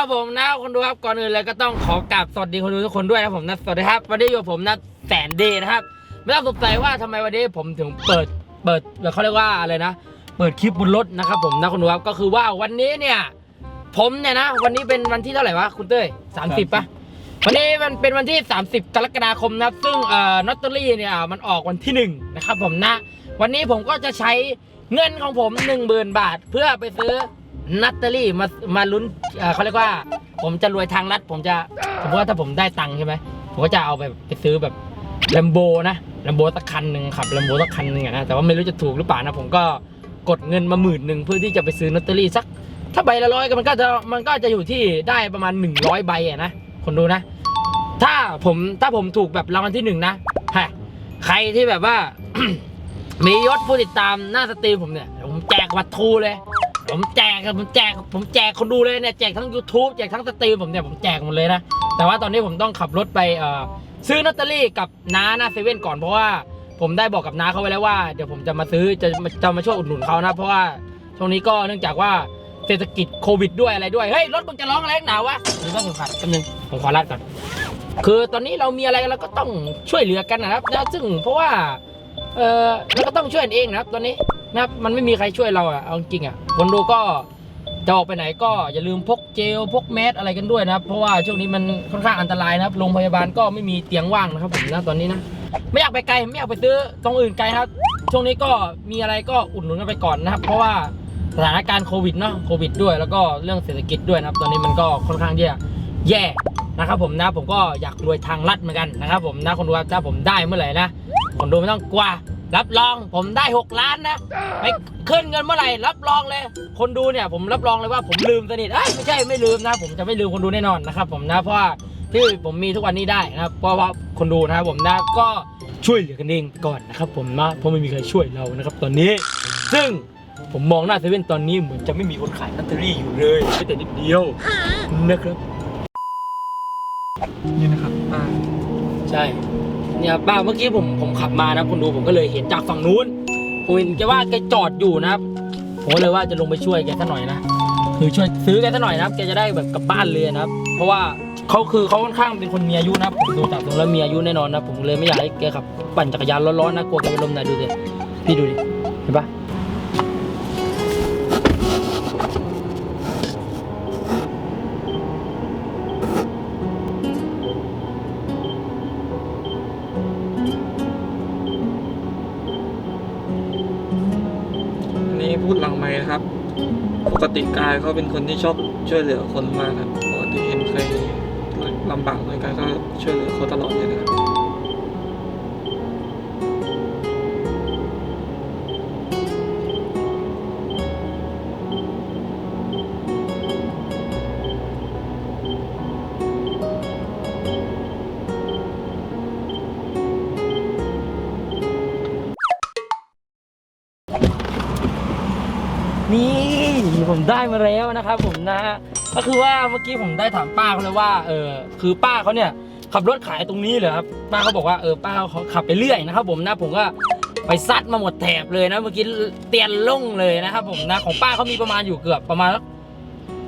ครับผมนะคนดูครับก่อนอื่นเลยก็ต้องขอกราบสวัสดีคนดูทุกคนด้วยนะผมนะสวัสดีครับวันนี้อยู่กับผมนะแสนดีนะครับไม่ต้องสงสัยว่าทำไมวันนี้ผมถึงเปิดเปิดเขาเรียกว่าอะไรนะ เปิดคลิปบนรถนะครับผมนะคนดูครับก็คือว่าวันนี้เนี่ย ผมเนี่ยนะ วันนี้เป็นวันที่เท่าไหร่วะคุณเต้ยสามสิบปะวันนี้มันเป็นวันที่ 30 กรกฎาคมนะครับซึ่งเอ่อนอตเตอรี่เนี่ยมันออกวันที่หนึ่งนะครับผมนะ วันนี้ผมก็จะใช้เงินของผม 1 0,000 บาท เพื่อไปซื้อ นัตเตอรี่มามาลุ้นเเขาเรียกว่า ผมจะรวยทางลัด ผมจะสมมติว่าถ้าผมได้ตังค์ใช่ไหมผมก็จะเอาไปไปซื้อแบบแลมโบนะแลมโบสักคันหนึ่งขับแลมโบสักคันหนึ่งอะนะแต่ว่าไม่รู้จะถูกหรือเปล่านะผมก็กดเงินมาหมื่นหนึ่งเพื่อที่จะไปซื้อนัตเตอรี่สัก ถ้าใบละร้อยก็มันก็จะมันก็จะอยู่ที่ได้ประมาณ 100 ใบอะนะคนดูนะ ถ้าผมถ้าผมถูกแบบรางวัลที่หนึ่งนะฮะใครที่แบบว่า มียศผู้ติดตามหน้าสตรีมผมเนี่ยผมแจกวัตถุเลย ผมแจกผมแจกผมแจกคนดูเลยเนี่ยแจกทั้ง YouTube แจกทั้งสตรีมผมเนี่ยผมแจกหมดเลยนะ แต่ว่าตอนนี้ผมต้องขับรถไปเอ่อซื้อลอตเตอรี่กับน้าหน้าเซเว่นก่อนเพราะว่าผมได้บอกกับน้าเขาไว้แล้วว่าเดี๋ยวผมจะมาซื้อจะจะมาช่วยอุดหนุนเขานะเพราะว่าช่วงนี้ก็เนื่องจากว่าเศรษฐกิจโควิดด้วยอะไรด้วย เฮ้ย รถมึงจะร้องอะไรหนาวะหรือต้องเข็มขัดแป๊บนึงผมขอรัดก่อน คือตอนนี้เรามีอะไรเราก็ต้องช่วยเหลือกันนะครับนะซึ่งเพราะว่า เออเราก็ต้องช่วยกันเองนะครับ ตอนนี้ นะครับมันไม่มีใครช่วยเราอะเอาจริงอะคนดูก็จะออกไปไหนก็อย่าลืมพกเจลพกแมสอะไรกันด้วยนะครับ เพราะว่าช่วงนี้มันค่อนข้างอันตรายนะครับโรงพยาบาลก็ไม่มีเตียงว่างนะครับผมนะตอนนี้นะไม่อยากไปไกลไม่อยากไปซื้อตรงอื่นไกลครับ ช่วงนี้ก็มีอะไรก็อุดหนุนกันไปก่อนนะครับ เพราะว่าสถานการณ์โควิดเนาะโควิดด้วย แล้วก็เรื่องเศรษฐกิจด้วยนะครับ ตอนนี้มันก็ค่อนข้างที่จะแย่นะครับผมนะผมก็อยากรวยทางลัดเหมือนกันนะครับผมนะคนดูถ้าผมได้เมื่อไหร่นะคนดูไม่ต้องกลัว รับรองผมได้ 6 ล้านนะไปขึ้นเงินเมื่อไหร่รับรองเลย คนดูเนี่ยผมรับรองเลยว่าผมลืมสนิทเอ้ยไม่ใช่ไม่ลืมนะ ผมจะไม่ลืมคนดูแน่นอนนะครับ ผมนะเพราะว่าที่ผมมีทุกวันนี้ได้นะครับเพราะว่าคนดูนะครับผมนะก็ช่วยเหลือกันเองก่อนนะครับ ผมนะเพราะไม่มีใครช่วยเรานะครับ ตอนนี้ ซึ่งผมมองหน้าเซเว่นตอนนี้เหมือนจะไม่มีคนขายลอตเตอรี่อยู่เลยแม้แต่นิดเดียวนะครับนี่นะครับอ่าใช่ เนี่ยป้าเมื่อกี้ผมผมขับมานะคุณดูผมก็เลยเห็นจากฝั่งนู้นผมเห็นแกว่าแกจอดอยู่นะครับผมก็เลยว่าจะลงไปช่วยแกสักหน่อยนะคือช่วยซื้อแกสักหน่อยนะครับแกจะได้แบบกลับบ้านเลยนะครับ เพราะว่าเขาคือเขาค่อนข้างเป็นคนมีอายุนะผมดูจากตรงแล้วมีอายุแน่นอนนะผมเลยไม่อยากให้แกขับปั่นจักรยานร้อนๆนะกลัวแกเป็นลมนะดูสิพี่ดูดิเห็นปะ นะครับ ปกติกายเขาเป็นคนที่ชอบช่วยเหลือคนมากครับปกติเห็นใครลำบากเลยกายก็ช่วยเหลือเขาตลอดเลยนะครับ ผมได้มาแล้วนะครับผมนะก็คือว่าเมื่อกี้ผมได้ถามป้าเขาเลยว่าเออคือป้าเขาเนี่ยขับรถขายตรงนี้เลยครับป้าเขาบอกว่าเออป้าเขาขับไปเรื่อยนะครับ ผมนะผมก็ไปซัดมาหมดแถบเลยนะเมื่อกี้เตียนล่งเลยนะครับ ผมนะของป้าเขามีประมาณอยู่เกือบประมาณ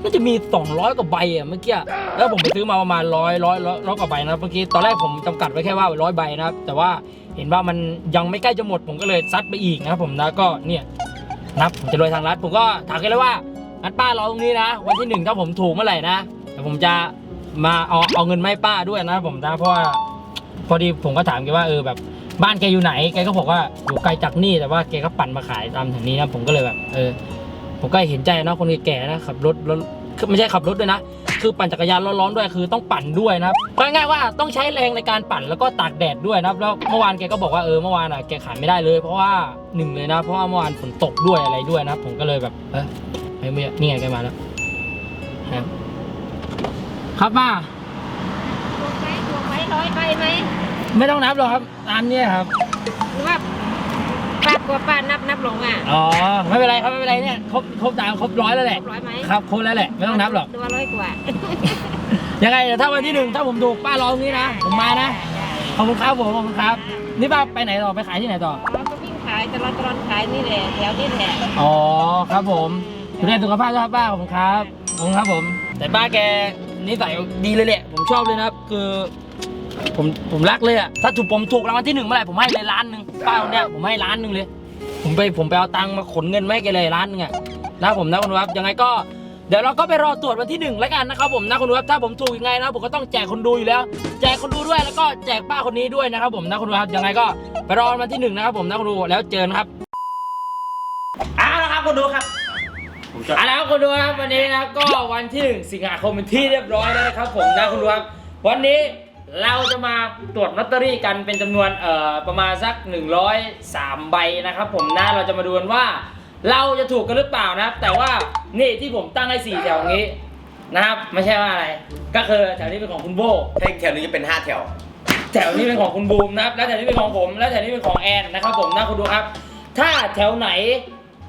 น่าจะมี 200 กว่าใบอะเมื่อกี้แล้วผมไปซื้อมาประมาณร้อยร้อยร้อยกว่าใบนะครับเมื่อกี้ตอนแรกผมจำกัดไว้แค่ว่าร้อยใบนะครับ แต่ว่าเห็นว่ามันยังไม่ใกล้จะหมดผมก็เลยซัดไปอีกนะครับผมนะก็เนี่ยนับผมจะรวยทางรัฐผมก็ถามกันเลยว่า งั้นป้ารอตรงนี้นะ วันที่หนึ่งถ้าผมถูกเมื่อไหร่นะเดี๋ยวผมจะมาเอาเอาเงินไมาให้ป้าด้วยนะผมนะเพราะว่าพอดีผมก็ถามแกว่าเออแบบบ้านแกอยู่ไหนแกก็บอกว่าอยู่ไกลจากนี่แต่ว่าแกก็ปั่นมาขายตามแถวนี้นะผมก็เลยแบบ เออ ผมก็เห็นใจนะคนแก่ๆนะขับรถรถคือไม่ใช่ขับรถด้วยนะคือปั่นจักรยานร้อนๆด้วยคือต้องปั่นด้วยนะครับง่ายๆว่าต้องใช้แรงในการปั่นแล้วก็ตากแดดด้วยนะครับแล้วเมื่อวานแกก็บอกว่าเออเมื่อวานอะแกขายไม่ได้เลย เพราะว่าหนึ่งเลยนะ เพราะว่าเมื่อวานฝนตกด้วยอะไรด้วยนะผมก็เลยแบบเออ ไม่ไม่นี่ไงแกมาแล้วครับครับป้าถูกไหมถูกไหมร้อยใบไหมไม่ต้องนับหรอกครับตามเนี้ครับหรือว่าป้ากลัวป้านับนับลงอะอ๋อไม่เป็นไรครับไม่เป็นไรเนี่ยครบครบตามครบร้อยแล้วแหครละบร้อยไหมครับครบแล้วแหละไม่ต้องนับหรอกตัวร้อยกว่ายังไงเดี๋ยวถ้าวันที่หนึ่งถ้าผมถูกป้ารอตรงนี้นะผมมานะขอบคุณครับผมขอบคุณครับ นี่ป้าไปไหนต่อไปขายที่ไหนต่อ อ๋อก็วิ่งขายตลอดตลอดขายนี่แหละแถวนี่แหละ อ๋อครับผม ดูแลสุขภาพด้วยครับป้าขอบคุณครับขอบคุณครับผม แต่ป้าแกนิสัยดีเลยแหละ ผมชอบเลยนะครับ คือ ผมผมรักเลยอะถ้าถูกผมถูกรางวัลที่หนึ่งเมื่อไหร่ผมให้เลยล้านหนึ่งป้าคนเนี้ยผมให้ล้านหนึ่งเลย ผมไปผมไปเอาตังค์มาขนเงินมาให้แกเลยล้านหนึงอะนะผมนะคุณดูครับยังไงก็เดี๋ยวเราก็ไปรอตรวจวันที่หนึ่งแล้วกันนะครับผมนะคุณดูครับถ้าผมถูกยังไงนะผมก็ต้องแจกคนดูอยู่แล้ว แจกคนดูด้วยแล้วก็แจกป้าคนนี้ด้วยนะครับผมนะคุณดูครับยังไงก็ไปรอวันที่หนึ่งนะครับผมนะคุณดูแล้วเจอนะครับ เอาละครับคุณดูครับ ผมจะเอาละครับคุณดูครับวันนี้นะครับก็วันที่หนึ่งสิงหาคมเป็นที่เรียบร้อยแล้วนะครับผมนะคุณดูครับวันนี้เราจะมาตรวจลอตเตอรี่กันเป็นจำนวนเอ่อประมาณสัก 103 ใบนะครับผมนะเราจะมาดูกันว่า เราจะถูกกันหรือเปล่านะครับ แต่ว่านี่ที่ผมตั้งให้สี่แถวนี้นะครับไม่ใช่ว่าอะไร ก็คือแถวนี้เป็นของคุณโบให้แถวนี้จะเป็น 5 แถว แถวนี้เป็นของคุณบูมนะครับ แล้วแถวนี้เป็นของผม แล้วแถวนี้เป็นของแอนนะครับผมนะคุณดูครับ ถ้าแถวไหน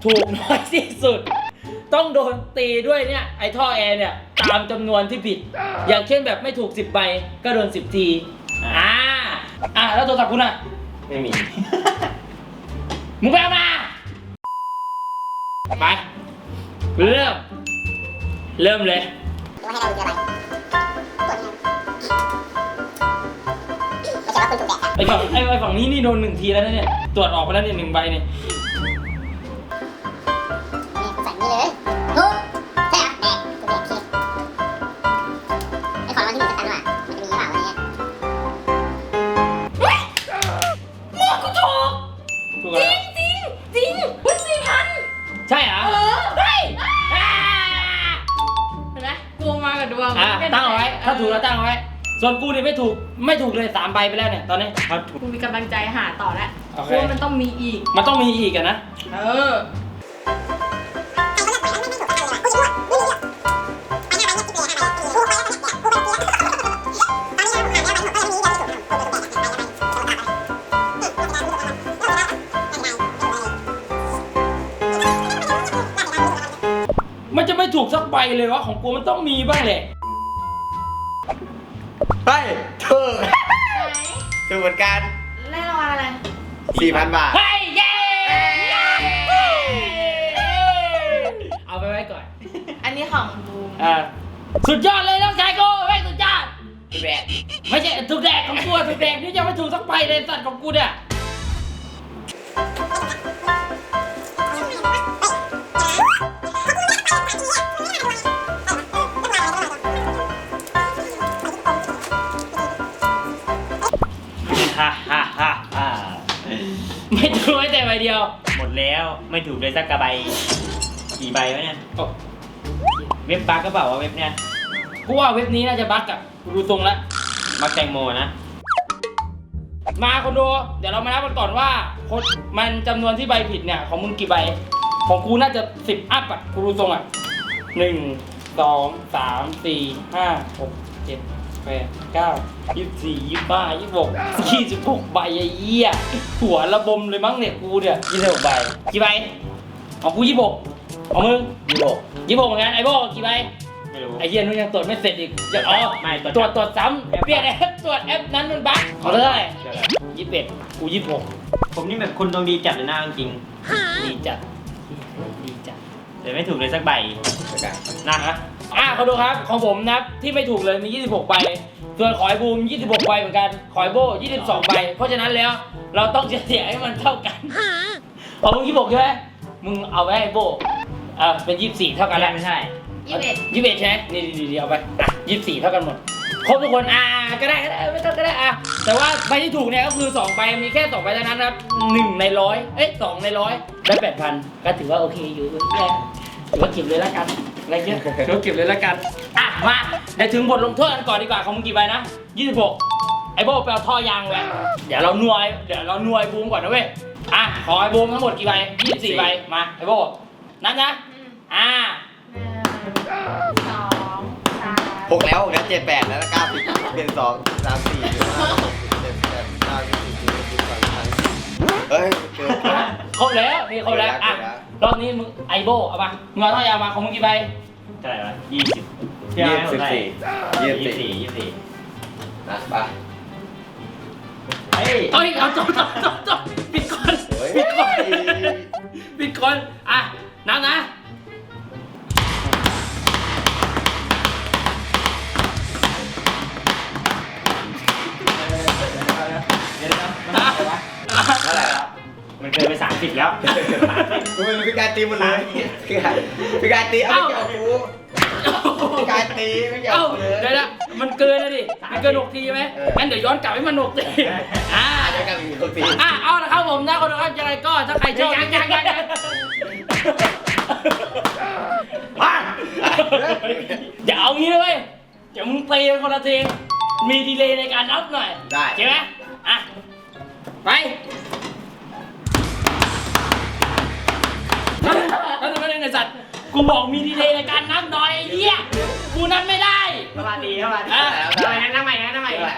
ถูกน้อยที่สุด ต้องโดนตีด้วยเนี่ยไอ้ท่อแอร์เนี่ยตามจำนวนที่ผิด อย่างเช่นแบบไม่ถูก 10ใบก็โดน 10 ทีอ่าอ่าแล้วโทรศัพท์คุณอะไม่มี มึงไปเอามา ไป เริ่ม เริ่มเลย ว่าให้เราดูอะไรตรวจยังไม่ใช่ว่าคุณถูกแดกอะไอ้ฝั่งไอ้ไอ้ฝั่งนี้นี่โดนหนึ่งทีแล้วนะเนี่ย ตรวจออกไปแล้วเนี่ยหนึ่งใบเนี่ย ส่วนกูนี่ไม่ถูกไม่ถูกเลยสามใบไปแล้วเนี่ยตอนนี้ถ้าถูกกูมีกำลังใจหาต่อแล้วโอเคเพราะว่ามันต้องมีอีก มันต้องมีอีกอะนะ เออ มันจะไม่ถูกสักใบเลยวะของกูมันต้องมีบ้างแหละ เหมือนกันได้รางวัลอะไร4,000 บาท เฮ้ยเย้เอาไปไว้ก่อนอันนี้ของบูมอ่าสุดยอดเลยน้องชายกูเฮ้ยสุดยอดแดกไม่ใช่ถูกแดกของกูอะถูกแดกนี่ยังไม่ถูกสักใบเลยสัตว์ของกูเนี่ย ฮ่าฮ่าฮ่าฮ่าไม่ถูกไม่แต่ใบเดียว หมดแล้วไม่ถูกเลยสักกระใบกี่ใบวะเนี่ยโอ้เว็บบั๊กก็เปล่าวะเว็บเนี่ยกูว่าเว็บนี้น่าจะบั๊กอะกูดูทรงแล้วบั๊กแตงโมนะ มาคนดูเดี๋ยวเรามานับกันก่อนว่าคนมันจำนวนที่ใบผิดเนี่ยของมึงกี่ใบ ของกูน่าจะสิบอัพอะกูดูทรงอะหนึ่งสองสามสี่ห้าหกเจ็ด แปดเก้ายี่สิบสี่ยี่สิบห้ายี่สิบหกยี่สิบหกใบไอ้เหี้ยหัวระบมเลยมั้งเนี่ยกูเนี่ยยี่สิบหกใบกี่ใบของกูยี่สิบหกของมึงยี่หกยี่สิบหกเหมือนกันไอ้โบกี่ใบไม่รู้ไอ้เหี้ยนู้นยังตรวจไม่เสร็จอีกจะอ๋อไม่ตรวจตรวจตรวจซ้ำเปลี่ยนแอปตรวจแอปนั้นมันบั๊กขอเท่าไหร่เดี๋ยวนะยี่สิบเอ็ดกูยี่สิบหกผมนี่แบบคนดวงดีจัดเลยนะจริงดีจัดดีจัด ๆแต่ไม่ถูกเลยสักใบนะอะเขาดูครับของผมนะครับที่ไม่ถูกเลยมี 26 ใบ ส่วนขอยบูม 26 ใบเหมือนกัน ขอยโบ 22 ใบ เพราะฉะนั้นแล้วเราต้องเฉลี่ยให้มันเท่ากันของมึง26ใช่ไหมมึงเอาไว้ให้โบอ่าเป็น 24 เท่ากันแล้วไม่ใช่ ยี่สิบเอ็ดยี่สิบเอ็ดใช่ไหมนี่ดีดีเอาไปอะยี่สิบสี่เท่ากันหมด ครบทุกคน อ่า ก็ได้ก็ได้ไม่ต้องก็ได้อะ แต่ว่าใบที่ถูกเนี่ยก็คือสองใบ มีแค่สองใบเท่านั้นนะครับหนึ่งในร้อยเอ้ยสองในร้อยได้แปดพันก็ถือว่าโอเคอยู่แค่ถือว่าเก็บเลยละกันอะไรเงี้ยถือว่าเก็บเลยละกัน อะ มาเดี๋ยวถึงบทลงโทษกันก่อนดีกว่าของมึงกี่ใบนะยี่สิบหกไอ้โบไปเอาท่อยางไว้เดี๋ยวเรานวย เดี๋ยวเรานวยบูมก่อนนะเว้ย อะ ขอไอ้บูมทั้งหมดกี่ใบยี่สิบสี่ใบ มาไอ้โบนับนะอืมอ่าหนึ่ง สองสามหกแล้วหกแล้วเจ็ดแปดแล้วเก้าสิบเป็นสองสามสี่ห้าหกเจ็ดแปดเก้าสิบสิบเอ็ดสิบสองสิบสามสิบสี่เฮ้ยเกินครบแล้วนี่ครบแล้วอะรอบนี้มึงไอโบเอามามึงเอาท่อามาของมึงกี่ใบเท่าไหร่วะยี่สิบยี่สิบสี่ยี่สิบสี่ยี่สิบสี่นะไปเฮ้ยเอ้ยเอาจบจบจบจบปิดก่อนปิดก่อนปิดก่อนอะนับนะ ตีหมดเลยพี่การพี่การตีเอาไม่เกี่ยวกับกูพี่การตีไม่เกี่ยวเอ้ากับกูเลย เดี๋ยวนะมันเกินนะดิ มันเกินหกทีไหมเออ งั้นเดี๋ยวย้อนกลับให้มันหกทีอ่า อาจจะกลายเป็นคนตีอะเอาละครับผมนะคนนะครับยังไงก็ถ้าใครชอบยังยังยังยังมาอย่าเอางี้เลยเดี๋ยวมึงตีกันคนละทีมีดีเลย์ในการนับหน่อยได้ ใช่ไหมอะไป แล้วทำไมในสัตว์ กูบอกมีดีเลย์ในการนับหน่อยไอ้เหี้ย กูนับไม่ได้ สวัสดีสวัสดีอะทำไมนะทำไมนะทำไมไม่เป็นไร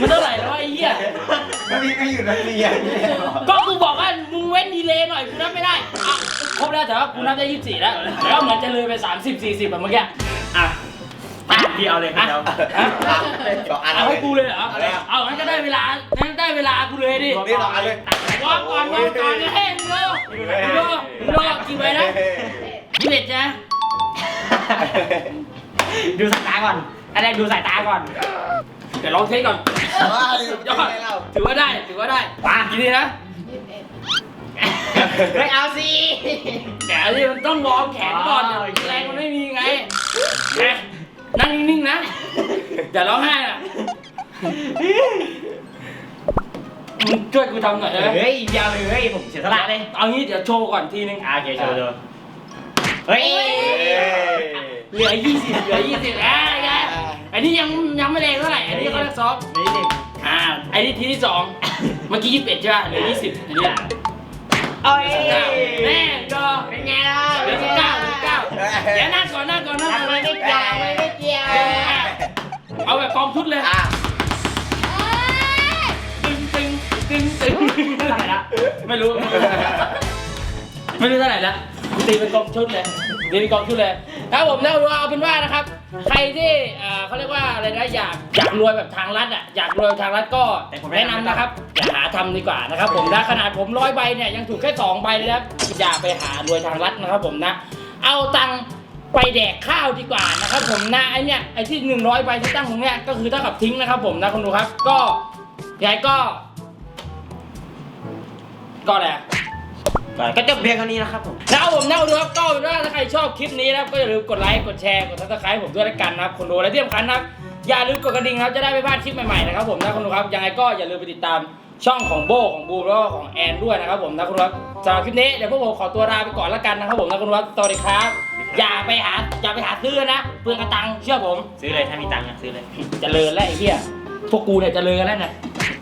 มันเท่าไหร่แล้ววะไอ้เหี้ย ไม่มีไม่อยู่นักเรียนเนี่ย ก็กูบอก ว่ามึงเว้นดีเลย์หน่อยกูนับไม่ได้อะครบแล้วแต่ว่ากูนับได้ยี่สิบสี่แล้วแต่ว่าเหมือนจะเลยไปสามสิบสี่สิบแบบเมื่อกี้อะอะพี่เอาเลยพี่เอาสองอันเอาให้กูเลยเหรอเอาเลยเอางั้นก็ได้เวลางั้นได้เวลากูเลยดินี่สองอันเลย วางก่อนวางก่อนนะเฮ้ยมึงดูมึงดูมึงดูกี่ใบนะยี่สิบเอ็ดจ้ะดูสายตาก่อน อันแรกดูสายตาก่อน เดี๋ยวลองเทสก่อนว้ายยอดถือว่าได้ ถือว่าได้ปากี่ทีนะ ไม่เอาสิแต่อันนี้มันต้องวอร์มแขนก่อนเดี๋ยวแรงมันไม่มีไงนะนั่งนิ่งๆนะอย่าร้องไห้อะมึงช่วยกูทำหน่อยได้ไหมเฮ้ยอยาวเลยผมเสียสละเลย เอางี้เดี๋ยวโชว์ก่อนทีนึงอะโอเคโชว์ดูเฮ้ย เหลือยี่สิบเหลือยี่สิบอะไงอันนี้ยังยังไม่แรงเท่าไหร่ อันนี้เขาเรียกซอฟต์ไม่ได้อ่าไอ้นี่ทีที่สองเมื่อกี้ยี่สิบเอ็ดใช่ป่ะเหลือยี่สิบอันนี้ โอ้ยสิบเก้าแม่ก็เป็นไงล่ะเหลือสิบเก้าสิบเก้าเดี๋ยวนั่งก่อนนั่งก่อนนั่งก่อนไม่เกี่ยวไม่เกี่ยวเอาแบบกองชุดเลยอะตึงตึงตึงตึงเท่าไหร่ละไม่รู้ ไม่รู้เท่าไหร่ละตีเป็นกองชุดเลยตีเป็นกองชุดเลย ครับผมนะเอาเป็นว่านะครับ ใครที่เอ่อเขาเรียกว่าอะไรนะอยากอยากรวยแบบทางลัดอะอยากรวยทางลัดก็แนะนำนะครับอย่าหาทำดีกว่านะครับ ผมนะขนาดผมร้อยใบเนี่ยยังถูกแค่สองใบเลยนะครับอย่าไปหารวยทางลัดนะครับ ผมนะ เอาตังค์ไปแดกข้าวดีกว่านะครับ ผมนะไอเนี่ยไอที่หนึ่งร้อยใบที่ตั้งตรงเนี้ยก็คือเท่ากับทิ้งนะครับ ผมนะคุณดูครับก็ยายก็ ก็อะไรอะ ก็จบเพียงเท่านี้นะครับผมนะครับผมนะคุณดูครับก็เป็นว่าถ้าใครชอบคลิปนี้นะครับก็อย่าลืมกดไลค์กดแชร์กดซับสไครต์ผมด้วยแล้วกันนะครับคุณดูและที่สำคัญนะครับอย่าลืมกดกระดิ่งนะครับจะได้ไม่พลาดคลิปใหม่ๆนะครับผมนะคุณดูครับยังไงก็อย่าลืมไปติดตามช่องของโบของบูมแล้วก็ของแอนด้วยนะครับผมนะคุณดูครับสำหรับคลิปนี้เดี๋ยวพวกผมขอตัวลาไปก่อนแล้วกันนะครับผมนะคุณดูครับสวัสดีครับ อย่าไปหาอย่าไปหาซื้อนะเปลืองกระตังค์เชื่อผม ซื้อเลยถ้ามีตังค์อะซื้อเลยเจริญแล้วไอ้เหี้ยพวกกูเนี่ยเจริญกันแล้วนะ